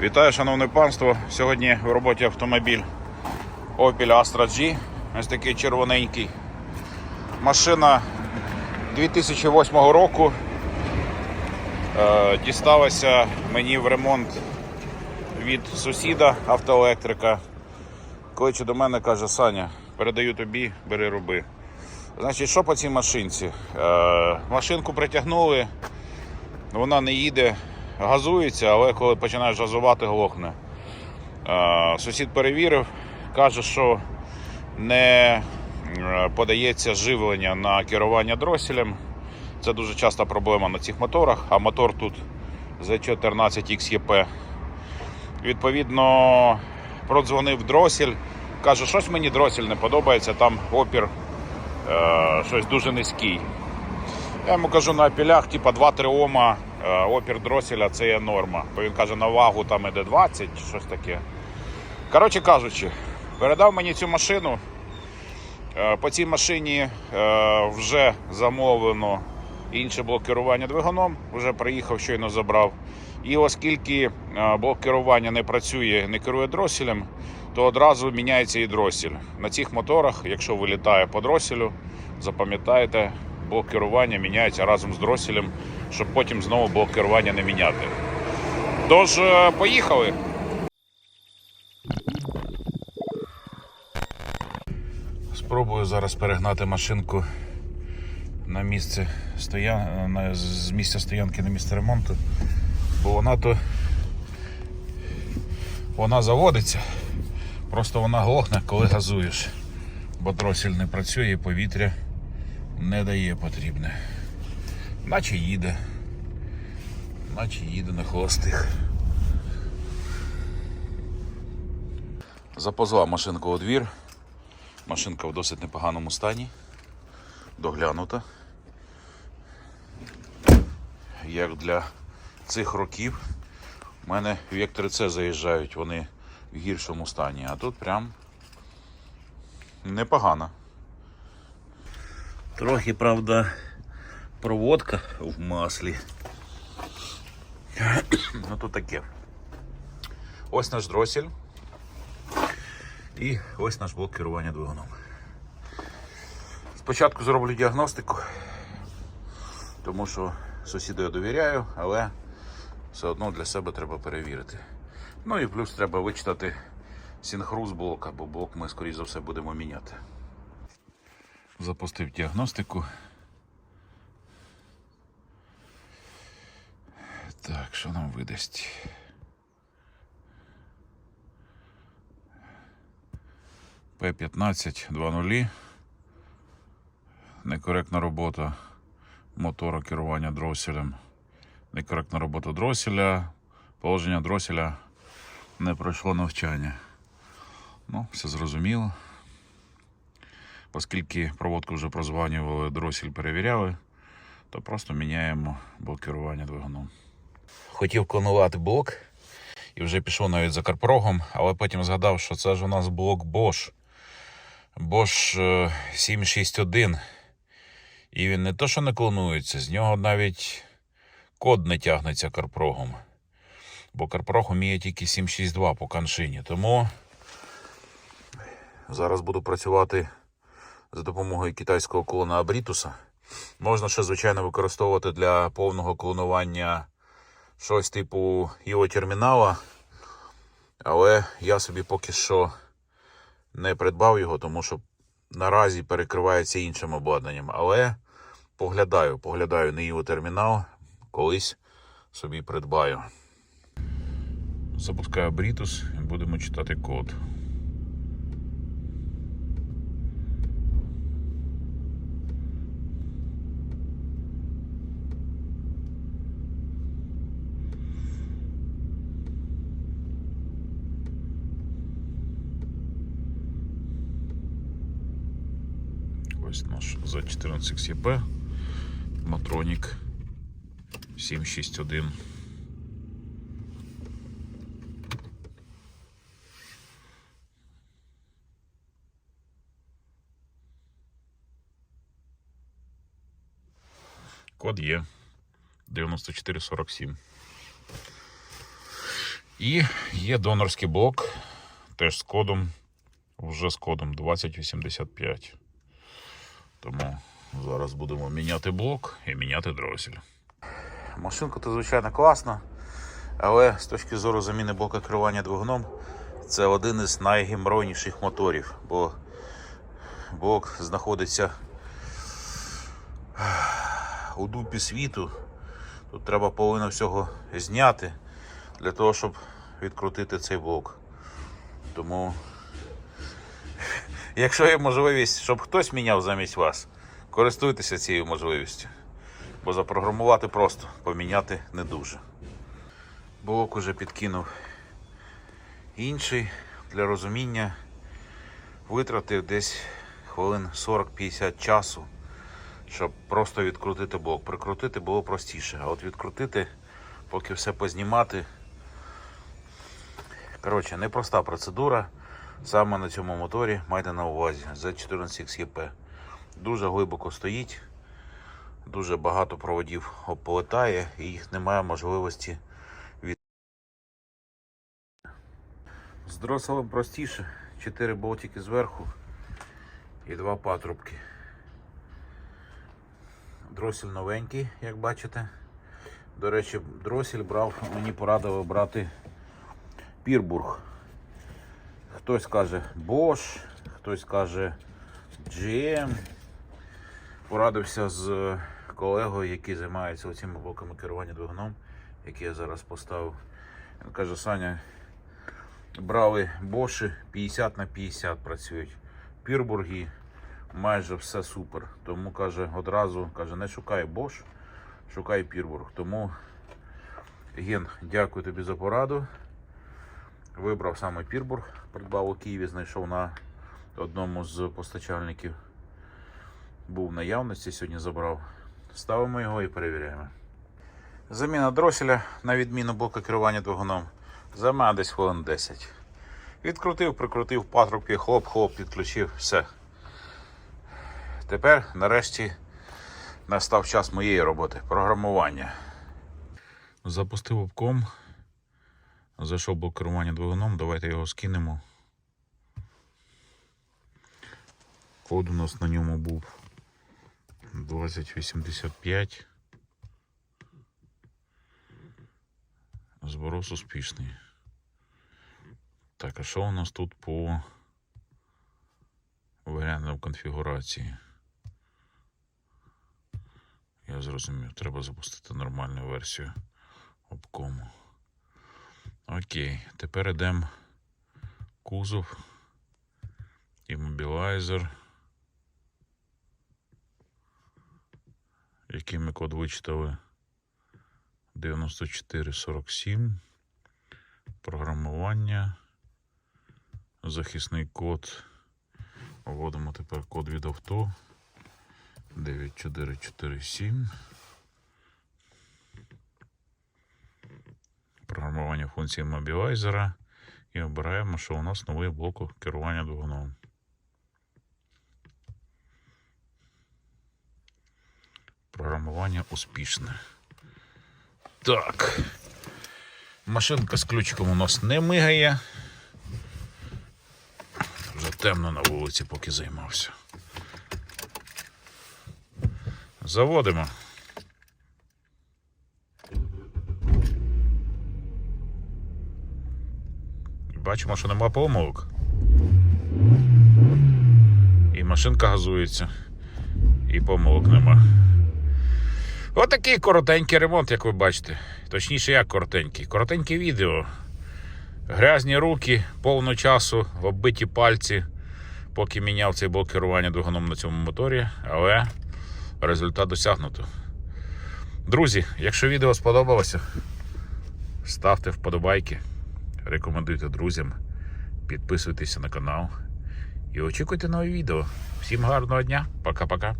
Вітаю, шановне панство. Сьогодні в роботі автомобіль Opel Astra G. Ось такий червоненький. Машина 2008 року. Е, Дісталася мені в ремонт від сусіда автоелектрика. Кличе до мене, каже, Саня, передаю тобі, бери роби. Значить, що по цій машинці? Е, машинку притягнули, вона не їде, газується, але коли починаєш газувати, глохне. Сусід перевірив, каже, що не е, подається живлення на керування дроселем. Це дуже часта проблема на цих моторах, а мотор тут Z14XEP. Відповідно, продзвонив дросель, каже, щось мені дросель не подобається, там опір е, щось дуже низький. Я йому кажу на апілях, типа 2-3 Ома, е, опір дроселя це є норма. Бо він каже, на вагу там іде 20, щось таке. Коротше кажучи, передав мені цю машину. Е, По цій машині е, вже замовлено інше блок керування двигуном, вже приїхав, щойно забрав. І оскільки е, блок керування не працює, не керує дроселем, то одразу міняється і дросель. На цих моторах, якщо вилітає по дроселю, запам'ятайте, блок керування міняється разом з дроселем, щоб потім знову блок керування не міняти. Тож, е, поїхали. Спробую зараз перегнати машинку на місце стоя... на... з місця стоянки на місце ремонту, бо вона то вона заводиться, просто вона глохне, коли газуєш, бо дросель не працює повітря не дає потрібне. Наче їде, наче їде на холостих. Запозвав машинку у двір. Машинка в досить непоганому стані. Доглянута. Як для цих років у мене вектори С заїжджають, вони в гіршому стані, а тут прям непогано. Трохи, правда, проводка в маслі. Ну то таке. Ось наш дросель. І ось наш блок керування двигуном. Спочатку зроблю діагностику, тому що сусіду я довіряю, але все одно для себе треба перевірити. Ну і плюс треба вичитати синхру з блока, бо блок ми, скоріш за все, будемо міняти. Запустив діагностику. Так, що нам видасть? П-15 2.0. Некоректна робота мотора керування дроселем. Некоректна робота дроселя. Положення дроселя не пройшло навчання. Ну, все зрозуміло. Оскільки проводку вже прозванювали, дросель перевіряли, то просто міняємо блок керування двигуном. Хотів клонувати блок і вже пішов навіть за карпрогом, але потім згадав, що це ж у нас блок Bosch. Bosch е, 761. І він не то, що не клонується, з нього навіть код не тягнеться карпрогом. Бо карпрог уміє тільки 762 по каншині. Тому зараз буду працювати за допомогою китайського клона Абрітуса. Можна ще, звичайно, використовувати для повного клонування щось типу його термінала. Але я собі поки що не придбав його, тому що наразі перекривається іншим обладнанням. Але поглядаю, поглядаю на його термінал, колись собі придбаю. Запускаю Брітус і будемо читати код. Ось наш за 14 XEP Матронік 761. Код є. 9447. І є донорський блок, теж з кодом, вже з кодом 2085. Тому зараз будемо міняти блок і міняти дросель. Машинка то звичайно класна, але з точки зору заміни блока керування двигуном, це один із найгеморойніших моторів, бо блок знаходиться у дупі світу. Тут треба половину всього зняти для того, щоб відкрутити цей блок. Тому, якщо є можливість, щоб хтось міняв замість вас, користуйтеся цією можливістю. Бо запрограмувати просто, поміняти не дуже. Блок уже підкинув інший для розуміння. Витратив десь хвилин 40-50 часу, щоб просто відкрутити блок. Прикрутити було простіше, а от відкрутити, поки все познімати. Коротше, непроста процедура. Саме на цьому моторі майте на увазі Z14XEP. Дуже глибоко стоїть, дуже багато проводів ополетає і їх немає можливості від. З дроселем простіше. 4 болтики зверху і два патрубки. Дросель новенький, як бачите. До речі, дросель брав, мені порадили брати Пірбург. Хтось каже Bosch, хтось каже GM. Порадився з колегою, який займається цими блоками керування двигуном, який я зараз поставив. Він каже, Саня, брали Боші 50 на 50 працюють. Пірбурги майже все супер. Тому каже, одразу каже, не шукай Bosch, шукай Пірбург. Тому Ген, дякую тобі за пораду. Вибрав саме Пірбург, придбав у Києві, знайшов на одному з постачальників. Був в наявності, сьогодні забрав. Ставимо його і перевіряємо. Заміна дроселя на відміну блока керування двигуном займає десь хвилин 10. Відкрутив, прикрутив патрубки, хлоп-хлоп, підключив, все. Тепер, нарешті, настав час моєї роботи програмування. Запустив обком. Зайшов блок керування двигуном, давайте його скинемо. Код у нас на ньому був 2085. Зброс успішний. Так, а що у нас тут по варіантам конфігурації? Я зрозумів, треба запустити нормальну версію обкому. Окей, тепер йдемо кузов, іммобілайзер. Який ми код вичитали? 9447. Програмування. Захисний код. Вводимо тепер код від авто. 9447. Програмування функції мобілайзера. І обираємо, що у нас новий блок керування двигуном. Програмування успішне. Так. Машинка з ключиком у нас не мигає. Вже темно на вулиці, поки займався. Заводимо. Бачимо, що нема помилок. І машинка газується, і помилок нема. Отакий коротенький ремонт, як ви бачите. Точніше, як коротенький. Коротеньке відео. Грязні руки, повно часу, оббиті пальці, поки міняв цей блок керування двигуном на цьому моторі, але результат досягнуто. Друзі, якщо відео сподобалося, ставте вподобайки, рекомендуйте друзям, підписуйтеся на канал і очікуйте нові відео. Всім гарного дня, пока-пока.